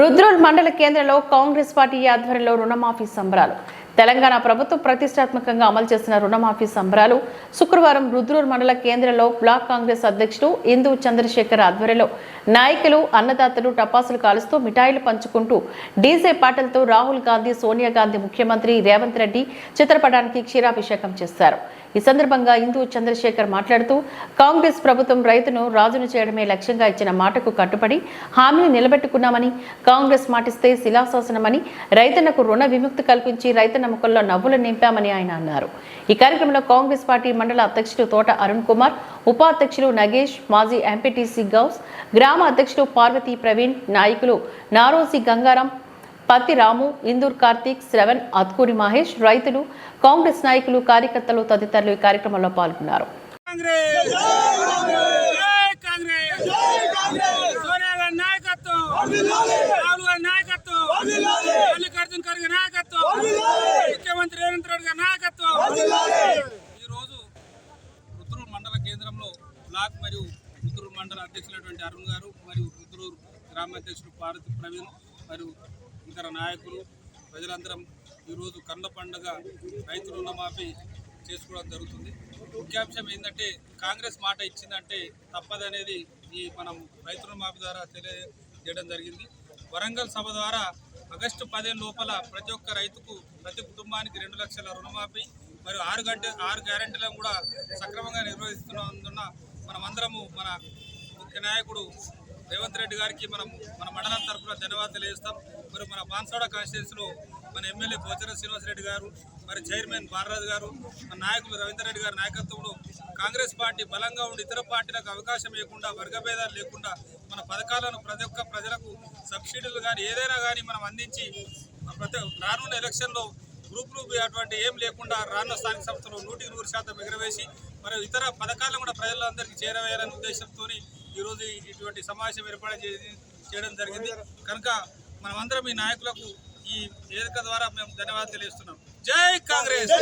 రుద్రూర్ మండల కేంద్రంలో కాంగ్రెస్ పార్టీ ఆధ్వర్యంలో రుణమాఫీ సంబరాలు. తెలంగాణ ప్రభుత్వం ప్రతిష్టాత్మకంగా అమలు చేసిన రుణమాఫీ సంబరాలు శుక్రవారం రుద్రూర్ మండల కేంద్రంలో బ్లాక్ కాంగ్రెస్ అధ్యక్షుడు ఇందు చంద్రశేఖర్ ఆధ్వర్యంలో నాయకులు అన్నదాతలు టపాసులు కాలుస్తూ మిఠాయిలు పంచుకుంటూ డీజే పాటలతో రాహుల్ గాంధీ సోనియా గాంధీ ముఖ్యమంత్రి రేవంత్ రెడ్డి చిత్రపటానికి క్షీరాభిషేకం చేశారు. ఈ సందర్భంగా ఇందు చంద్రశేఖర్ మాట్లాడుతూ కాంగ్రెస్ ప్రభుత్వం రైతును రాజును చేయడమే లక్ష్యంగా ఇచ్చిన మాటకు కట్టుబడి హామీని నిలబెట్టుకున్నామని కాంగ్రెస్ మాటిస్తే శిలాశాసనమని రైతన్నకు రుణ విముక్తి కల్పించి రైతన్న ముఖంలో నవ్వులు నింపామని ఆయన అన్నారు. ఈ కార్యక్రమంలో కాంగ్రెస్ పార్టీ మండల అధ్యక్షుడు తోట అరుణ్ కుమార్ ఉపాధ్యక్షులు నగేష్ మాజీ ఎంపీటీసీ గౌస్ గ్రామ అధ్యక్షుడు పార్వతీ ప్రవీణ్ నాయకులు నారోసి గంగారాం పత్తి రాము ఇందూర్ కార్తీక్ శ్రవణ్ అత్కూరి మహేష్ రైతులు కాంగ్రెస్ నాయకులు కార్యకర్తలు తదితరులు ఈ కార్యక్రమంలో పాల్గొన్నారు. కాంగ్రెస్! కాంగ్రెస్! నాయకత్వం! రాహుల్ గారి నాయకత్వం! మల్లికార్జున ఖర్గే నాయకత్వం! ముఖ్యమంత్రి రేవంత్ రెడ్డి గారి నాయకత్వం! ఈ రోజు రుద్రూరు మండల కేంద్రంలో బ్లాక్ మరియు రుద్రూరు మండల అధ్యక్షులైనటువంటి అరుణ్ గారు మరియు రుద్రూరు గ్రామ అధ్యక్షుడు పార్వతి ప్రవీణ్ మరియు ఇతర నాయకులు ప్రజలందరం ఈరోజు కన్న పండుగ రైతు రుణమాఫీ చేసుకోవడం జరుగుతుంది. ముఖ్యాంశం ఏంటంటే కాంగ్రెస్ మాట ఇచ్చిందంటే తప్పదనేది ఈ మనం రైతు రుణమాఫీ ద్వారా తెలియజేయడం జరిగింది. వరంగల్ సభ ద్వారా ఆగస్టు పదిహేను లోపల ప్రతి ఒక్క రైతుకు ప్రతి కుటుంబానికి రెండు లక్షల రుణమాఫీ మరియు ఆరు గంట ఆరు గ్యారెంటీలను కూడా సక్రమంగా నిర్వహిస్తున్నందున మనమందరము మన ముఖ్య నాయకుడు రేవంత్ రెడ్డి గారికి మనం మన మండలం తరఫున ధన్యవాదాలు తెలియజేస్తాం. మరి మన బాన్సాడ కాన్స్టిట్యూన్సీలో మన ఎమ్మెల్యే పోచర శ్రీనివాసరెడ్డి గారు మరి చైర్మన్ బాలరాజు గారు మన నాయకులు రవీంద్ర రెడ్డి గారి నాయకత్వంలో కాంగ్రెస్ పార్టీ బలంగా ఉండి ఇతర పార్టీలకు అవకాశం లేకుండా వర్గభేదాలు లేకుండా మన పథకాలను ప్రతి ఒక్క ప్రజలకు సబ్సిడీలు కానీ ఏదైనా కానీ మనం అందించి ప్రతి రానున్న ఎలక్షన్లో గ్రూపులు అటువంటి ఏం లేకుండా రానున్న స్థానిక సంస్థలు నూటికి నూరు శాతం ఎగరవేసి మరి ఇతర పథకాలను కూడా ప్రజలందరికీ చేరవేయాలనే ఉద్దేశంతో ఈరోజు ఇటువంటి సమావేశం ఏర్పాటు చేయడం జరిగింది. కనుక మనమందరం ఈ నాయకులకు ఈ వేదిక ద్వారా మేము ధన్యవాదాలు తెలియజేస్తున్నాం. జై కాంగ్రెస్!